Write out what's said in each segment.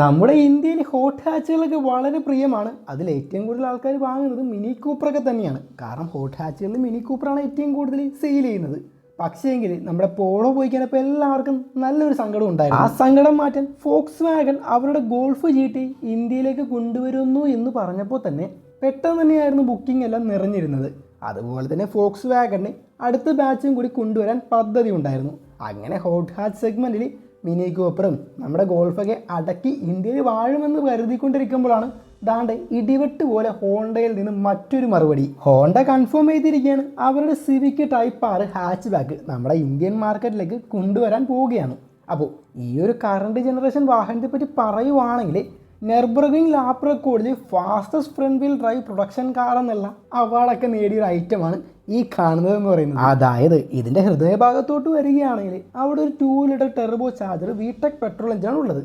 നമ്മുടെ ഇന്ത്യയിൽ ഹോട്ട് ഹാച്ചുകളൊക്കെ വളരെ പ്രിയമാണ്. അതിൽ ഏറ്റവും കൂടുതൽ ആൾക്കാർ വാങ്ങുന്നത് മിനി കൂപ്പറൊക്കെ തന്നെയാണ്. കാരണം ഹോട്ട് ഹാച്ചുകളിൽ മിനി കൂപ്പറാണ് ഏറ്റവും കൂടുതൽ സെയിൽ ചെയ്യുന്നത്. പക്ഷേങ്കിൽ നമ്മുടെ പോളോ പോയി കഴിഞ്ഞപ്പോൾ എല്ലാവർക്കും നല്ലൊരു സങ്കടം ഉണ്ടായിരുന്നു. ആ സങ്കടം മാറ്റാൻ ഫോക്സ് വാഗൺ അവരുടെ ഗോൾഫ് ജി ടി ഇന്ത്യയിലേക്ക് കൊണ്ടുവരുന്നു എന്ന് പറഞ്ഞപ്പോൾ തന്നെ പെട്ടെന്ന് തന്നെയായിരുന്നു ബുക്കിംഗ് എല്ലാം നിറഞ്ഞിരുന്നത്. അതുപോലെ തന്നെ ഫോക്സ് വാഗണിന് അടുത്ത ബാച്ചും കൂടി കൊണ്ടുവരാൻ പദ്ധതി ഉണ്ടായിരുന്നു. അങ്ങനെ ഹോട്ട് ഹാച്ച് സെഗ്മെന്റിൽ മിനി കൂപ്പറും നമ്മുടെ ഗോൾഫൊക്കെ അടക്കി ഇന്ത്യയിൽ വാഴുമെന്ന് കരുതിക്കൊണ്ടിരിക്കുമ്പോഴാണ് ദാണ്ട് ഇടിവെട്ട് പോലെ ഹോണ്ടയിൽ നിന്ന് മറ്റൊരു മറുപടി. ഹോണ്ട കൺഫേം ചെയ്തിരിക്കുകയാണ്. അവരുടെ സിവിക്ക് ടൈപ്പ് ആറ് ഹാച്ച് ബാക്ക് നമ്മുടെ ഇന്ത്യൻ മാർക്കറ്റിലേക്ക് കൊണ്ടുവരാൻ പോവുകയാണ്. അപ്പോൾ ഈ ഒരു കറണ്ട് ജനറേഷൻ വാഹനത്തെ പറ്റി പറയുവാണെങ്കിൽ Nürburgring lap റെക്കോർഡിൽ fastest front wheel drive production car എന്നുള്ള അവാർഡൊക്കെ നേടിയ ഒരു ഐറ്റമാണ് ഈ കാണുന്നത് എന്ന് പറയുന്നത്. അതായത് ഇതിന്റെ ഹൃദയഭാഗത്തോട്ട് വരികയാണെങ്കിൽ അവിടെ ഒരു two litre turbocharger VTEC petrol എഞ്ചിനാണ് ഉള്ളത്.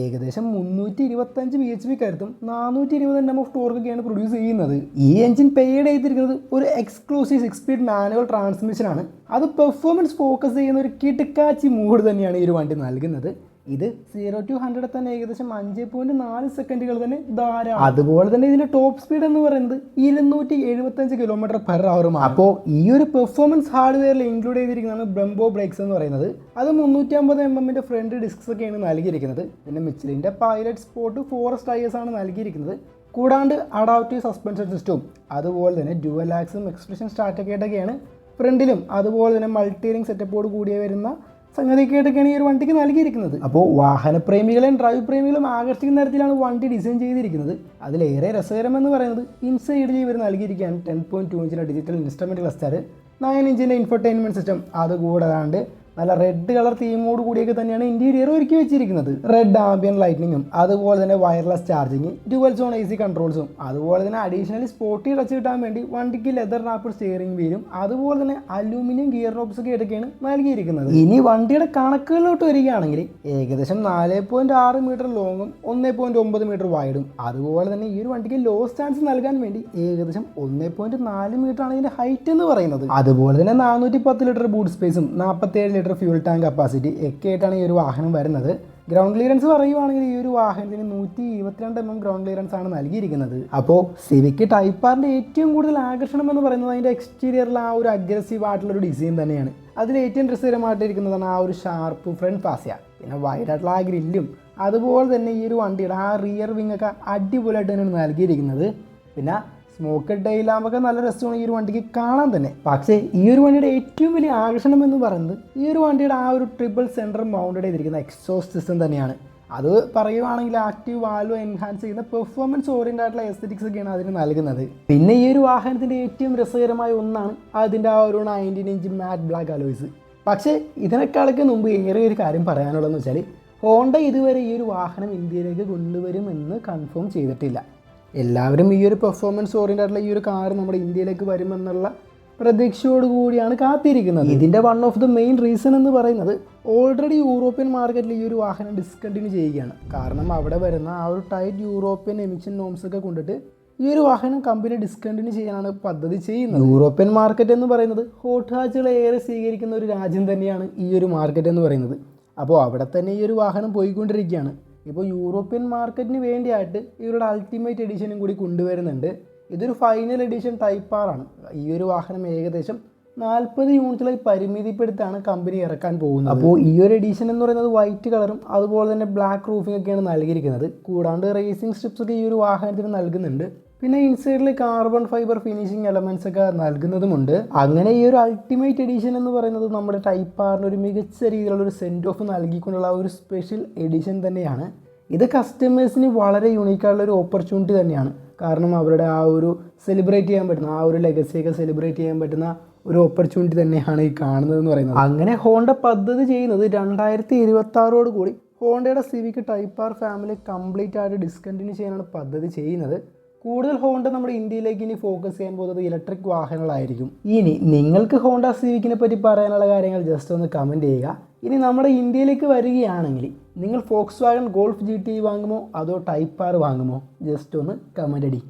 ഏകദേശം മുന്നൂറ്റി ഇരുപത്തഞ്ച് ബി എച്ച് പി കരുത്തും നാനൂറ്റി ഇരുപത് എം ഓഫ് ടോർക്കൊക്കെയാണ് പ്രൊഡ്യൂസ് ചെയ്യുന്നത്. ഈ എഞ്ചിൻ പെയ്ഡ് ചെയ്തിരിക്കുന്നത് ഒരു എക്സ്ക്ലൂസീവ് സിക്സ് സ്പീഡ് മാനുവൽ ട്രാൻസ്മിഷനാണ് അത് പെർഫോമൻസ് ഫോക്കസ് ചെയ്യുന്ന ഒരു കിടുക്കാച്ചി മൂഡ് തന്നെയാണ് ഈ ഒരു വണ്ടി നൽകുന്നത്. ഇത് സീറോ ടു ഹൺഡ്രഡ് തന്നെ ഏകദേശം അഞ്ച് പോയിന്റ് നാല് സെക്കൻഡുകൾ തന്നെ ധാരാളം. അതുപോലെ തന്നെ ഇതിന്റെ ടോപ്പ് സ്പീഡ് എന്ന് പറയുന്നത് ഇരുന്നൂറ്റി എഴുപത്തഞ്ച് കിലോമീറ്റർ പെർ അവറും അപ്പോൾ ഈ ഒരു പെർഫോമൻസ് ഹാർഡ്വെയറിൽ ഇൻക്ലൂഡ് ചെയ്തിരിക്കുന്നതാണ് ബ്രംബോ ബ്രേക്സ് എന്ന് പറയുന്നത്. അത് മുന്നൂറ്റി അമ്പത് എം എമ്മിന്റെ ഫ്രണ്ട് ഡിസ്ക്സ് ഒക്കെയാണ് നൽകിയിരിക്കുന്നത്. പിന്നെ മിച്ചിലിന്റെ pilot sport four S tyres ആണ് നൽകിയിരിക്കുന്നത്. കൂടാണ്ട് അഡാപ്റ്റീവ് സസ്പെൻഷൻ സിസ്റ്റവും അതുപോലെ തന്നെ ഡ്യുവൽ ആക്സും എക്സ്പ്രഷൻ സ്റ്റാർട്ടൊക്കെ ആയിട്ടൊക്കെയാണ് ഫ്രണ്ടിലും അതുപോലെ തന്നെ മൾട്ടിയറിംഗ് സെറ്റപ്പോട് കൂടിയ വരുന്ന സംഗതിയൊക്കെയായിട്ടൊക്കെയാണ് ഈ ഒരു വണ്ടിക്ക് നൽകിയിരിക്കുന്നത്. അപ്പോൾ വാഹനപ്രേമികളെയും ഡ്രൈവ് പ്രേമികളും ആകർഷിക്കുന്ന തരത്തിലാണ് വണ്ടി ഡിസൈൻ ചെയ്തിരിക്കുന്നത്. അതിലേറെ രസകരമെന്ന് പറയുന്നത് ഇൻസൈഡിൽ ഇവർ നൽകിയിരിക്കുകയാണ്. ടെൻ പോയിന്റ് ടു ഇഞ്ചിന്റെ ഡിജിറ്റൽ ഇൻസ്ട്രുമെന്റ് ക്ലസ്റ്റർ നയൻ ഇഞ്ചിന്റെ ഇൻഫർടൈൻമെന്റ് സിസ്റ്റം അതുകൂടാണ്ട് നല്ല റെഡ് കളർ തീമോട് കൂടിയൊക്കെ തന്നെയാണ് ഇന്റീരിയർ ഒരുക്കി വെച്ചിരിക്കുന്നത്. റെഡ് ആംബിയൻ ലൈറ്റിനിങ്ങും അതുപോലെ തന്നെ wireless charging dual zone A C കൺട്രോൾസും അതുപോലെ തന്നെ അഡീഷണലി സ്പോട്ടി ടച്ച് കിട്ടാൻ വേണ്ടി വണ്ടിക്ക് ലെതർ റാപ്പിഡ് സ്റ്റിയറിംഗ് വീലും അതുപോലെ തന്നെ അലൂമിനിയം ഗിയർ റോപ്സ് ഒക്കെ ഇടയ്ക്കാണ് നൽകിയിരിക്കുന്നത്. ഇനി വണ്ടിയുടെ കണക്കുകളിലോട്ട് വരികയാണെങ്കിൽ ഏകദേശം നാല് പോയിന്റ് ആറ് മീറ്റർ ലോങ്ങും ഒന്നേ പോയിന്റ് ഒമ്പത് മീറ്റർ വൈഡും അതുപോലെ തന്നെ ഈ ഒരു വണ്ടിക്ക് ലോ സ്റ്റാൻസ് നൽകാൻ വേണ്ടി ഏകദേശം ഒന്നേ പോയിന്റ് നാല് മീറ്റർ ആണ് ഇതിന്റെ ഹൈറ്റ് എന്ന് പറയുന്നത്. അതുപോലെ തന്നെ നാനൂറ്റി പത്ത് ലിറ്റർ ബൂട്ട് സ്പേസും നാൽപ്പത്തേഴ് ലിറ്റർ ഫ്യൂൽ ടാങ്ക് കപ്പാസിറ്റി ഒക്കെ ആയിട്ടാണ് ഈ ഒരു വാഹനം വരുന്നത്. ഗ്രൗണ്ട് ക്ലിയറൻസ് പറയുവാണെങ്കിൽ ഈ ഒരു വാഹനത്തിന് നൂറ്റി ഇരുപത്തിരണ്ട് എം എം ഗ്രൗണ്ട് ക്ലിയറൻസ് ആണ് നൽകിയിരിക്കുന്നത്. അപ്പോൾ സിവിക്ക് ടൈപ്പ് ആറിന്റെ ഏറ്റവും കൂടുതൽ ആകർഷണം എന്ന് പറയുന്നത് അതിന്റെ എക്സ്റ്റീരിയറിൽ ആ ഒരു അഗ്രസീവ് ആയിട്ടുള്ള ഒരു ഡിസൈൻ തന്നെയാണ്. അതിൽ ഏറ്റവും രസകരമായിട്ടിരിക്കുന്നതാണ് ആ ഒരു ഷാർപ്പ് ഫ്രണ്ട് ഫാസിയ പിന്നെ വൈഡ് ആ ഗ്രില്ലും അതുപോലെ തന്നെ ഈ ഒരു വണ്ടിയുടെ ആ റിയർ വിങ് ഒക്കെ അടിപൊളിയായിട്ട് തന്നെയാണ് നൽകിയിരിക്കുന്നത്. പിന്നെ സ്മോക്ക് ഡെയിലാകുമ്പോൾ നല്ല രസമാണ് ഈ ഒരു വണ്ടിക്ക് കാണാൻ തന്നെ. പക്ഷേ ഈ ഒരു വണ്ടിയുടെ ഏറ്റവും വലിയ ആകർഷണം എന്ന് പറയുന്നത് ഈ ഒരു വണ്ടിയുടെ ആ ഒരു ട്രിപ്പിൾ സെന്റർ മൗണ്ടഡ് ചെയ്തിരിക്കുന്ന എക്സോസ്റ്റ് സിസ്റ്റം തന്നെയാണ്. അത് പറയുവാണെങ്കിൽ ആക്റ്റീവ് വാൽവ് എൻഹാൻസ് ചെയ്യുന്ന പെർഫോമൻസ് ഓറിയന്റ് ആയിട്ടുള്ള എസ്തറ്റിക്സ് ഒക്കെയാണ് അതിന് നൽകുന്നത്. പിന്നെ ഈ ഒരു വാഹനത്തിന്റെ ഏറ്റവും രസകരമായ ഒന്നാണ് അതിന്റെ ആ ഒരു nineteen inch matte black alloys പക്ഷേ ഇതിനേക്കാളൊക്കെ മുമ്പ് ഏറെ ഒരു കാര്യം പറയാനുള്ളതെന്ന് വെച്ചാൽ ഹോണ്ട ഇതുവരെ ഈ ഒരു വാഹനം ഇന്ത്യയിലേക്ക് കൊണ്ടുവരുമെന്ന് കൺഫേം ചെയ്തിട്ടില്ല. എല്ലാവരും ഈ ഒരു പെർഫോമൻസ് ഓറിയന്റായിട്ടുള്ള ഈ ഒരു കാർ നമ്മുടെ ഇന്ത്യയിലേക്ക് വരുമെന്നുള്ള പ്രതീക്ഷയോട് കൂടിയാണ് കാത്തിരിക്കുന്നത്. ഇതിന്റെ one of the main reason എന്ന് പറയുന്നത് ഓൾറെഡി യൂറോപ്യൻ മാർക്കറ്റിൽ ഈ ഒരു വാഹനം ഡിസ്കണ്ടിന്യൂ ചെയ്യുകയാണ്. കാരണം അവിടെ വരുന്ന ആ ഒരു ടൈറ്റ് യൂറോപ്യൻ എമിഷൻ നോംസ് ഒക്കെ കൊണ്ടിട്ട് ഈ ഒരു വാഹനം കമ്പനി ഡിസ്കണ്ടിന്യൂ ചെയ്യാനാണ് പദ്ധതി ചെയ്യുന്നത്. യൂറോപ്യൻ മാർക്കറ്റ് എന്ന് പറയുന്നത് ഹോട്ട് ഹാച്ചുകളെ ഏറെ സ്വീകരിക്കുന്ന ഒരു രാജ്യം തന്നെയാണ് ഈ ഒരു മാർക്കറ്റ് എന്ന് പറയുന്നത്. അപ്പോൾ അവിടെ തന്നെ ഈ ഒരു വാഹനം പോയിക്കൊണ്ടിരിക്കുകയാണ്. ഇപ്പോൾ യൂറോപ്യൻ മാർക്കറ്റിന് വേണ്ടിയായിട്ട് ഇവരുടെ അൾട്ടിമേറ്റ് എഡിഷനും കൂടി കൊണ്ടുവരുന്നുണ്ട്. ഇതൊരു ഫൈനൽ എഡിഷൻ ടൈപ്പ് ആറാണ് ഈ ഒരു വാഹനം ഏകദേശം നാൽപ്പത് യൂണിറ്റുകളായി പരിമിതിപ്പെടുത്താണ് കമ്പനി ഇറക്കാൻ പോകുന്നത്. അപ്പോൾ ഈ ഒരു എഡിഷൻ എന്ന് പറയുന്നത് വൈറ്റ് കളറും അതുപോലെ തന്നെ ബ്ലാക്ക് റൂഫിംഗ് ഒക്കെയാണ് നൽകിയിരിക്കുന്നത്. കൂടാണ്ട് റേസിംഗ് സ്ട്രിപ്സ് ഒക്കെ ഈ ഒരു വാഹനത്തിന് നൽകുന്നുണ്ട്. പിന്നെ ഇൻസൈഡിൽ കാർബൺ ഫൈബർ ഫിനിഷിംഗ് എലമെന്റ്സ് ഒക്കെ നൽകുന്നതുമുണ്ട്. അങ്ങനെ ഈ ഒരു അൾട്ടിമേറ്റ് എഡിഷൻ എന്ന് പറയുന്നത് നമ്മുടെ ടൈപ്പ് ആറിന് ഒരു മികച്ച രീതിയിലുള്ള ഒരു സെൻഡ് ഓഫ് നൽകിക്കൊണ്ടുള്ള ഒരു സ്പെഷ്യൽ എഡിഷൻ തന്നെയാണ്. ഇത് കസ്റ്റമേഴ്സിന് വളരെ യുണീക്കായുള്ള ഒരു ഓപ്പർച്യൂണിറ്റി തന്നെയാണ്. കാരണം അവരുടെ ആ ഒരു സെലിബ്രേറ്റ് ചെയ്യാൻ പറ്റുന്ന ആ ഒരു ലെഗസിയൊക്കെ സെലിബ്രേറ്റ് ചെയ്യാൻ പറ്റുന്ന ഒരു ഓപ്പർച്യൂണിറ്റി തന്നെയാണ് ഈ കാണുന്നത് എന്ന് പറയുന്നത്. അങ്ങനെ ഹോണ്ട പദ്ധതി ചെയ്യുന്നത് രണ്ടായിരത്തി ഇരുപത്തി ആറോട് കൂടി ഹോണ്ടയുടെ civic type R family complete ആയിട്ട് ഡിസ്കണ്ടിന്യൂ ചെയ്യാനാണ് പദ്ധതി ചെയ്യുന്നത്. കൂടുതൽ ഹോണ്ട നമ്മുടെ ഇന്ത്യയിലേക്ക് ഇനി ഫോക്കസ് ചെയ്യാൻ പോകുന്നത് ഇലക്ട്രിക് വാഹനങ്ങളായിരിക്കും. ഇനി നിങ്ങൾക്ക് ഹോണ്ട സിവിക്കിനെ പറ്റി പറയാനുള്ള കാര്യങ്ങൾ ജസ്റ്റ് ഒന്ന് കമന്റ് ചെയ്യുക. ഇനി നമ്മുടെ ഇന്ത്യയിലേക്ക് വരികയാണെങ്കിൽ നിങ്ങൾ Volkswagen golf G T വാങ്ങുമോ? അതോ ടൈപ്പ് ആർ വാങ്ങുമോ? ജസ്റ്റ് ഒന്ന് കമന്റ് അടി.